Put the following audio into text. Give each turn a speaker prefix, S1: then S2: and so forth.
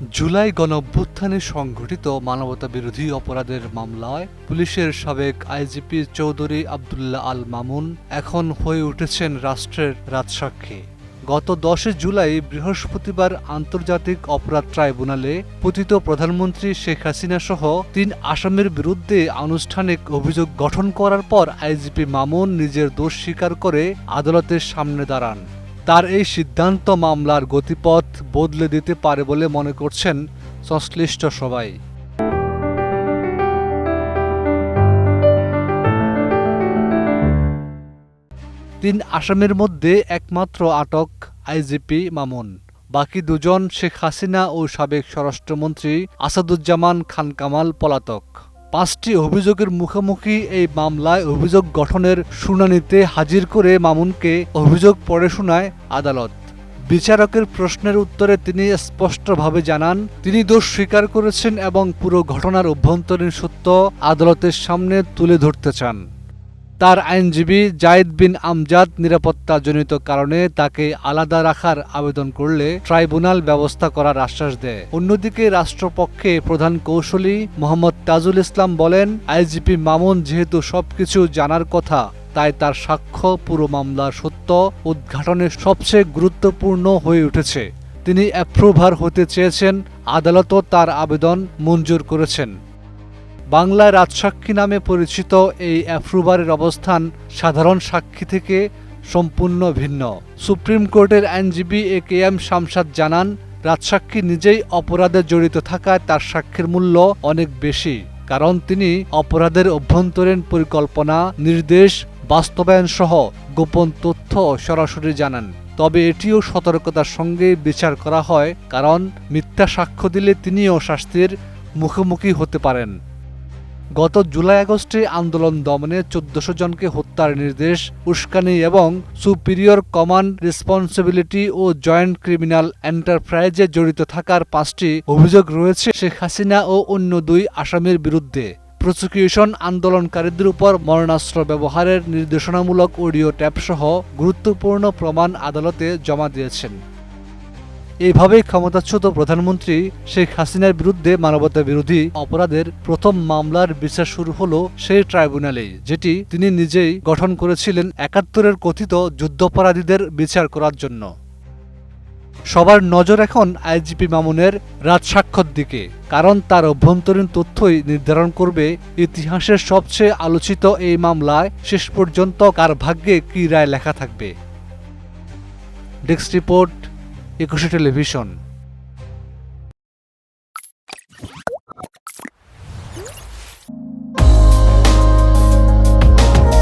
S1: জুলাই গণঅভ্যুত্থানে সংঘটিত মানবতা বিরোধী অপরাধের মামলায় পুলিশের সাবেক আইজিপি চৌধুরী আবদুল্লাহ আল মামুন এখন হয়ে উঠেছেন রাষ্ট্রের রাজসাক্ষী। গত দশে জুলাই বৃহস্পতিবার আন্তর্জাতিক অপরাধ ট্রাইব্যুনালে পতিত প্রধানমন্ত্রী শেখ হাসিনা সহ তিন আসামির বিরুদ্ধে আনুষ্ঠানিক অভিযোগ গঠন করার পর আইজিপি মামুন নিজের দোষ স্বীকার করে আদালতের সামনে দাঁড়ান। তার এই সিদ্ধান্ত মামলার গতিপথ বদলে দিতে পারে বলে মনে করছেন সংশ্লিষ্ট সবাই। তিন আসামির মধ্যে একমাত্র আটক আইজিপি মামুন। বাকি দুজন শেখ হাসিনা ও সাবেক স্বরাষ্ট্রমন্ত্রী আসাদুজ্জামান খান কামাল পলাতক। পাঁচটি অভিযোগের মুখোমুখি এই মামলায় অভিযোগ গঠনের শুনানিতে হাজির করে মামুনকে অভিযোগ পড়ে শোনায় আদালত। বিচারকের প্রশ্নের উত্তরে তিনি স্পষ্টভাবে জানান, তিনি দোষ স্বীকার করেছেন এবং পুরো ঘটনার অভ্যন্তরীণ সত্য আদালতের সামনে তুলে ধরতে চান। তার আইনজীবী জায়েদ বিন আমজাদ নিরাপত্তাজনিত কারণে তাকে আলাদা রাখার আবেদন করলে ট্রাইব্যুনাল ব্যবস্থা করার আশ্বাস দেয়। অন্যদিকে রাষ্ট্রপক্ষে প্রধান কৌশলী মোহাম্মদ তাজুল ইসলাম বলেন আইজিপি মামুন যেহেতু সবকিছু জানার কথা, তাই তার সাক্ষ্য, পুরো মামলার সত্য, উদ্ঘাটনে সবচেয়ে গুরুত্বপূর্ণ হয়ে উঠেছে। তিনি অ্যাপ্রুভার হতে চেয়েছেন, আদালতও তার আবেদন মঞ্জুর করেছেন। বাংলায় রাজসাক্ষী নামে পরিচিত এই অ্যাপ্রুভারের অবস্থান সাধারণ সাক্ষী থেকে সম্পূর্ণ ভিন্ন। সুপ্রিম কোর্টের আইনজীবী এ কে এম শামসাদ জানান, রাজসাক্ষী নিজেই অপরাধে জড়িত থাকায় তার সাক্ষীর মূল্য অনেক বেশি, কারণ তিনি অপরাধের অভ্যন্তরীণ পরিকল্পনা, নির্দেশ বাস্তবায়ন সহ গোপন তথ্য সরাসরি জানান। তবে এটিও সতর্কতার সঙ্গে বিচার করা হয়, কারণ মিথ্যা সাক্ষ্য দিলে তিনিও শাস্তির মুখোমুখি হতে পারেন। গত জুলাই আগস্টে আন্দোলন দমনে চোদ্দশো জনকে হত্যার নির্দেশ, উস্কানি এবং সুপিরিয়র কমান্ড রেসপন্সিবিলিটি ও জয়েন্ট ক্রিমিনাল এন্টারপ্রাইজে জড়িত থাকার পাঁচটি অভিযোগ রয়েছে শেখ হাসিনা ও অন্য দুই আসামির বিরুদ্ধে। প্রসিকিউশন আন্দোলনকারীদের উপর মরণাস্ত্র ব্যবহারের নির্দেশনামূলক অডিও ট্যাপসহ গুরুত্বপূর্ণ প্রমাণ আদালতে জমা দিয়েছেন। এইভাবেই ক্ষমতাচ্যুত প্রধানমন্ত্রী শেখ হাসিনার বিরুদ্ধে মানবতা বিরোধী অপরাধের প্রথম মামলার বিচার শুরু হলো সেই ট্রাইব্যুনালে, যেটি তিনি নিজেই গঠন করেছিলেন একাত্তরের কথিত যুদ্ধাপরাধীদের বিচার করার জন্য। সবার নজর এখন আইজিপি মামুনের রাজসাক্ষর দিকে, কারণ তার অভ্যন্তরীণ তথ্যই নির্ধারণ করবে ইতিহাসের সবচেয়ে আলোচিত এই মামলায় শেষ পর্যন্ত কার ভাগ্যে কী রায় লেখা থাকবে। Desk report Ekushey television.